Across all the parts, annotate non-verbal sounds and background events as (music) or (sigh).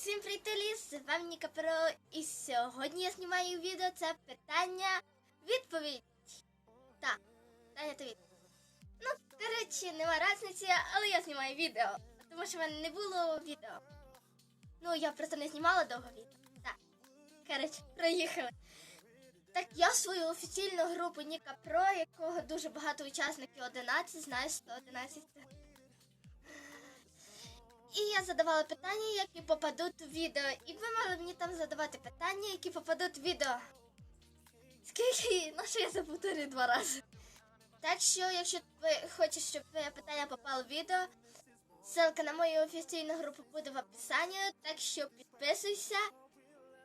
Всім привіт, З вами Ніка Перо, і сьогодні я знімаю відео. Це питання відповідь. Так, питання та відповідь. Ну, коротше, нема різниці, але я знімаю відео. Тому що в мене не було відео. Ну, я просто не знімала довго відео. Так. Коротше, проїхали. Так, я свою офіційну групу Ніка Про, якого дуже багато учасників 11, знаю 111. І я задавала питання, які попадуть у відео. І ви мали мені там задавати питання, які попадуть в відео. Скільки? (laughs) Ну що я це два рази. Так що, якщо ви хочете, щоб твоє питання попало в відео, ссылка на мою офіційну групу буде в описанні, так що підписуйся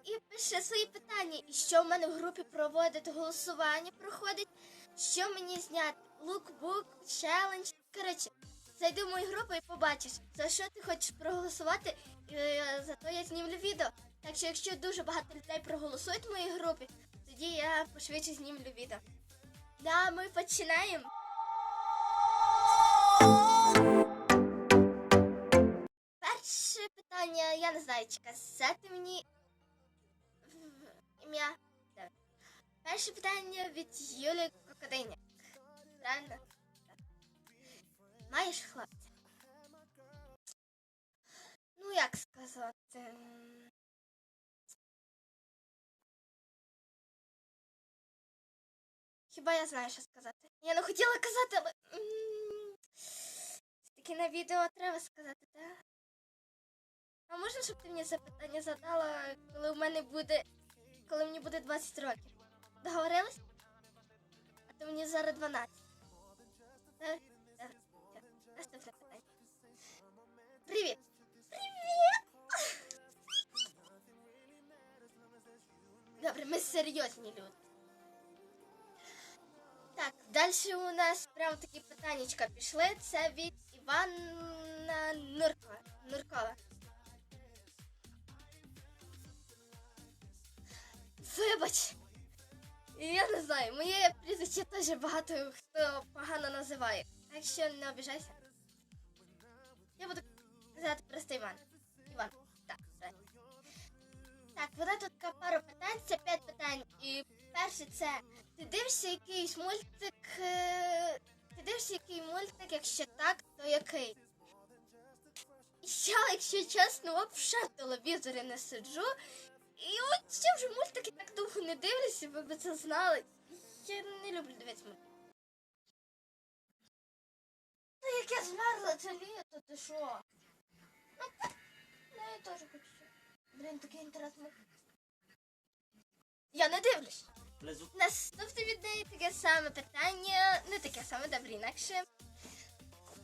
і пиши свої питання. І що в мене в групі проводить голосування проходить, що мені зняти? Лукбук, челендж. Коротше, зайди в мою групу і побачиш, за що ти хочеш проголосувати, і е, зато я знімлю відео. Так що, якщо дуже багато людей проголосують в моїй групі, тоді я пошвидше знімлю відео. Да, ми починаємо. Перше питання, я не знаю, чи казати мені ім'я. Перше питання від Юлії Кокодиняк. Правильно? Так. Маєш хлопця? Ну, як сказати? Хіба я знаю, що сказати? Я не хотіла казати, але. Таки на відео треба сказати, так? А можна, щоб ти мені це питання задала, коли у мене буде. коли мені буде 20 років? Договорились? А то мені зараз 12. Добре? Привіт! Привіт! Добре, ми серйозні люди. Так, далі у нас прям такі питаннячка пішли. Це від Івана Нуркова. Нуркова. Вибач. Я не знаю, моє прізвище теж багато хто погано називає. Так що не обіжайся. Я буду казати просто Іван. Іван. Так, правильно. Так, вона тут така пару питань, це п'ять питань. І перше це ти дивишся якийсь мультик. е, Ти дивишся який мультик, якщо так, то який? Я, якщо чесно, в телевізорі не сиджу. І от ще вже мультики так довго не дивлюся, ви б це знали. Я не люблю дивитися мультики. Змерзла це літо, ти що? Ну, я теж хочу. Блін, такий інтересний. Я не дивлюсь. Наступне від неї таке саме питання, не таке саме, добре, інакше.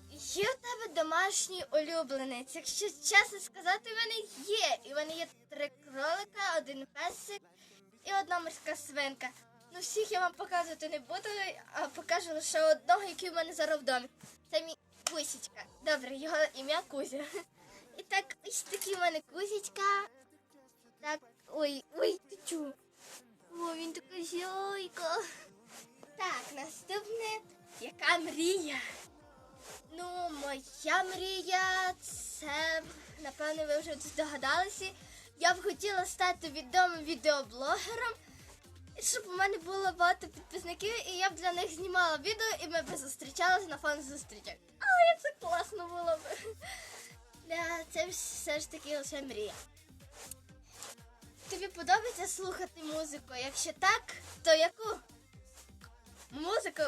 Є у тебе домашній улюбленець? Якщо чесно сказати, в мене є. І в мене є три кролика, один песик і одна морська свинка. Ну всіх я вам показувати не буду, а покажу лише одного, який в мене зараз в домі. Це мій Кусічка. Добре, його ім'я Кузя. (laughs) І так, ось такий в мене Кузічка. Так, ой, ой, ти чу. О, він така зяйка. Так, наступне. Яка мрія? Ну, моя мрія, це, напевно, ви вже здогадалися. Я б хотіла стати відомим відеоблогером, щоб у мене було багато підписників, і я б для них знімала відео, і ми б зустрічалися на фан зустрічах. Але це класно було б. Це все ж таки лише мрія. Тобі подобається слухати музику? Якщо так, то яку? Музику?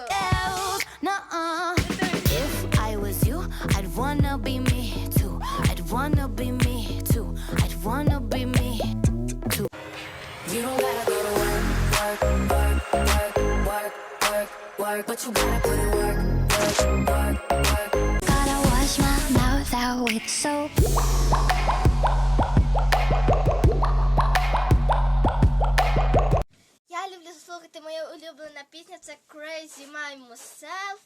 If I but you gotta put in work, work, work, out with soap. Я люблю слухати моя улюблена пісня це Crazy My Myself.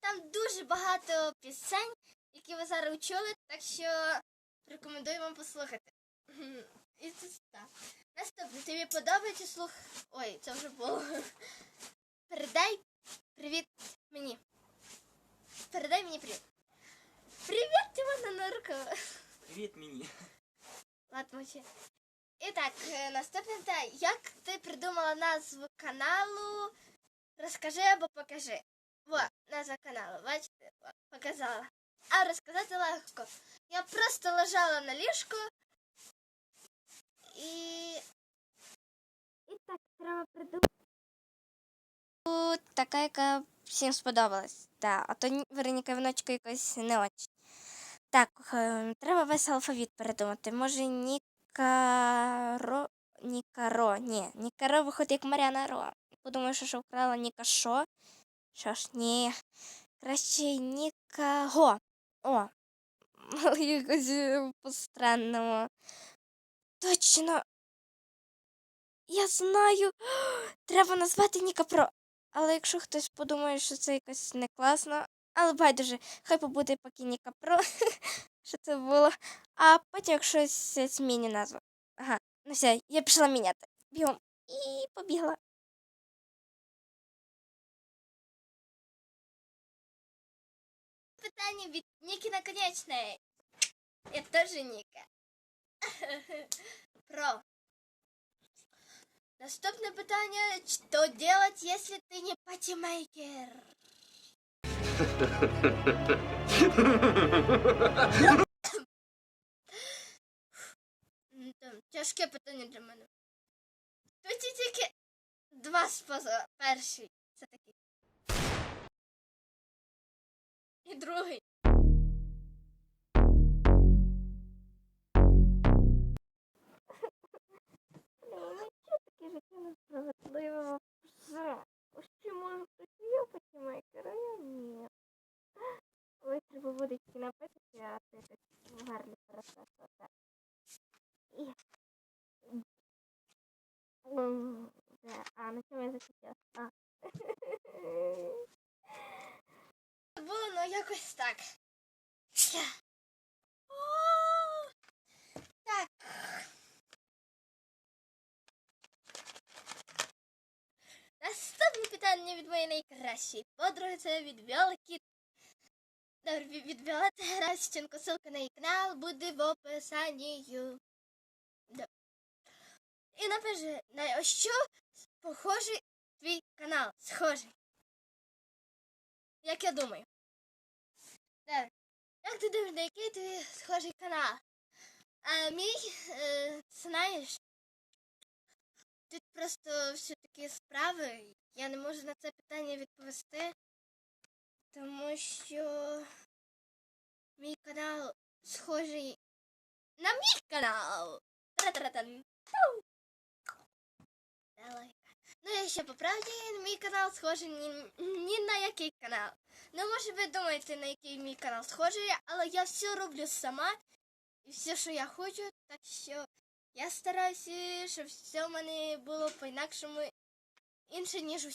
Там дуже багато пісень, які ви зараз чули, так що рекомендую вам послухати. (laughs) І це так. Наступне, тобі подобається слух. Ой, це вже було. (laughs) Передай привіт мені. Передай мені привіт. Мені. Ладно, мовчи. І так, е, наступне питання. Як ти придумала назву каналу? Розкажи або покажи. Во, назва каналу, бачите? Во, показала. А розказати легко. Я просто лежала на ліжку і. І так, треба придумати. Така, яка всім сподобалась. Да, а то ні- Вероніка Віночко якось не очень. Так, е, треба весь алфавіт передумати. Може, Нікаро. Нікаро. Ні, Нікаро виходить як Маріана Ро. Подумаю, що, що вкрала Ніка що? Ж, ні. Краще Нікаго. О. (laughs) Якось е, по-странному. Точно. Я знаю. (gasps) Треба назвати Ніка Про. Але якщо хтось подумає, що це якось не класно, але байдуже, хай побуде поки Ніка Про, (laughs) що це було. А потім якщо щось зміні назву. Ага, ну все, я пішла міняти. Бігом. І побігла. Питання від Ніки Наконечної. Я теж Ніка. (laughs) Про. Наступне питання. Що делать, если ты не патимейкер? Тяжке питання для мене. Тут тільки два способи. Перший це такий. І другий. таке життя несправедливе. Все. Ось чому хтось є патімейкер, а я ні. Ой, треба водички напитися, а ти якось гарно пересосувати. І... А, на чому я закінчила? А. Було, ну, якось так. Так. Наступне питання від моєї найкращої подруги це від Віолки. Добре, від Віолети. Ссылка на її канал буде в описанні. Да. І напиши, на що похожий твій канал? Схожий. Як я думаю. Добре. Як ти думаєш, на який твій схожий канал? А мій, е, знаєш, Тут просто все такі справи. Я не можу на це питання відповісти, тому що мій канал схожий на мій канал. Тра-тра-тан. Ну, я ще по правді, мій канал схожий ні, ні на який канал. Ну, може ви думаєте, на який мій канал схожий, але я все роблю сама. І все, що я хочу, так що я стараюся, щоб все в мене було по-інакшому інше, ніж у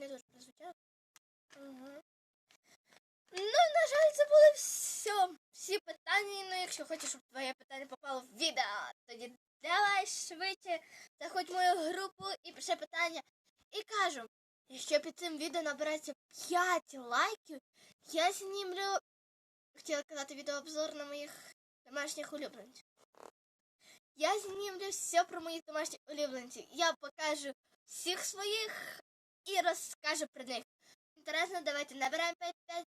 не дуже прозвучало. Угу. Ну, на жаль, це було все. Всі питання. Ну, якщо хочеш, щоб твоє питання попало в відео, тоді давай швидше заходь в мою групу і пиши питання. І кажу, якщо під цим відео набереться 5 лайків, я знімлю хотіла казати відеообзор на моїх домашніх улюбленців. Я знімлю все про моїх домашніх улюбленців. Я покажу всіх своїх і розкаже про них. Інтересно, давайте набираємо 5, 5,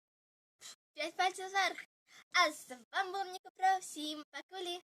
5 пальців вверх. А з вами був Ніко Про. Всім пакулі!